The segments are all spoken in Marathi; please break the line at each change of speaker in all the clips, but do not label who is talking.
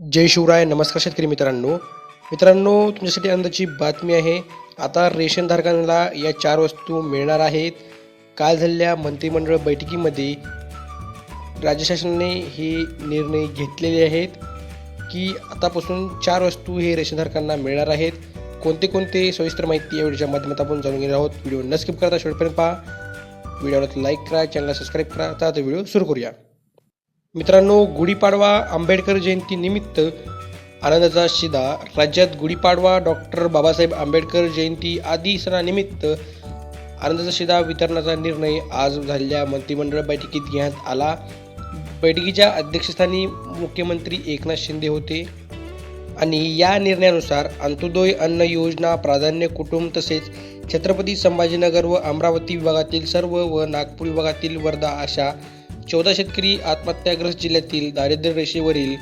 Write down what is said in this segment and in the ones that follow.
जय शिवराय नमस्कार शेतकरी मित्रांनो. मित्रांनो तुमच्यासाठी आनंदाची बातमी आहे. आता रेशनधारकांना या चार वस्तू मिळणार आहेत. काल झालेल्या मंत्रिमंडळ बैठकीमध्ये राज्य शासनाने हे निर्णय घेतलेले आहेत की आतापासून चार वस्तू हे रेशनधारकांना मिळणार आहेत. कोणते कोणते सविस्तर माहिती या व्हिडिओच्या माध्यमात आपण जाणून घेणार आहोत. व्हिडिओ न स्किप करता शेवटपर्यंत पहा. व्हिडिओला लाईक करा चॅनलला सबस्क्राईब करा. आता व्हिडिओ सुरू करूया. मित्रांनो गुढीपाडवा आंबेडकर जयंतीनिमित्त आनंदाचा शिदा. राज्यात गुढीपाडवा डॉक्टर बाबासाहेब आंबेडकर जयंती आदी सणानिमित्त आनंदाचा शिदा वितरणाचा निर्णय आज झालेल्या मंत्रिमंडळ बैठकीत घेण्यात आला. बैठकीच्या अध्यक्षस्थानी मुख्यमंत्री एकनाथ शिंदे होते आणि या निर्णयानुसार अंत्योदय अन्न योजना प्राधान्य कुटुंब तसेच छत्रपती संभाजीनगर व अमरावती विभागातील सर्व व नागपूर विभागातील वर्धा अशा चौदा शेतकरी आत्महत्याग्रस्त जिल्ह्यातील दारिद्र्य रेषेवरील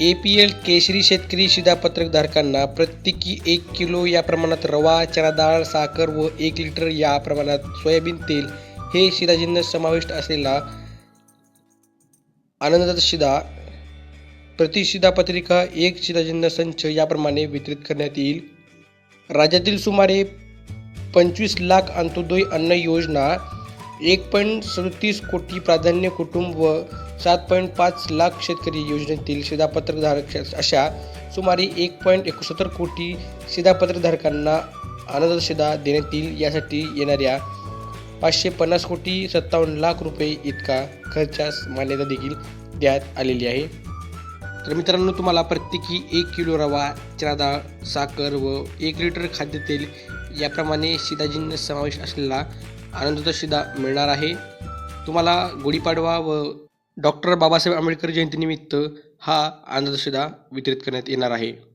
ए पी एल केशरी शेतकरी शिधापत्रक धारकांना प्रत्येकी एक किलो या प्रमाणात रवा चणा डाळ साखर व एक लिटर या प्रमाणात सोयाबीन तेल हे शिधाजिन्नस समाविष्ट असलेला आनंदाचा शिधा प्रतिशिधापत्रिका एक शिधाजिन्नस संच याप्रमाणे वितरित करण्यात येईल. राज्यातील सुमारे पंचवीस लाख अंत्योदय अन्न योजना एक पॉईंट सदतीस कोटी प्राधान्य कुटुंब व सात पॉईंट पाच लाख शेतकरी योजनेतील शिधापत्रकधारक अशा सुमारे एक पॉईंट एकोणसत्तर कोटी शिधापत्रकधारकांना आनंद शिधा देण्यात येईल यासाठी येणाऱ्या पाचशे पन्नास कोटी सत्तावन्न लाख रुपये इतका खर्चास मान्यता देखील देण्यात आलेली आहे. तर मित्रांनो तुम्हाला प्रत्येकी एक किलो रवा चना डाळ साखर व एक लिटर खाद्यतेल याप्रमाणे शिदाजींना समावेश असलेला आनंदाचा मिळणार आहे. तुम्हाला गुढीपाडवा व डॉक्टर बाबासाहेब आंबेडकर जयंतीनिमित्त हा आनंदाचा वितरित करण्यात येणार आहे.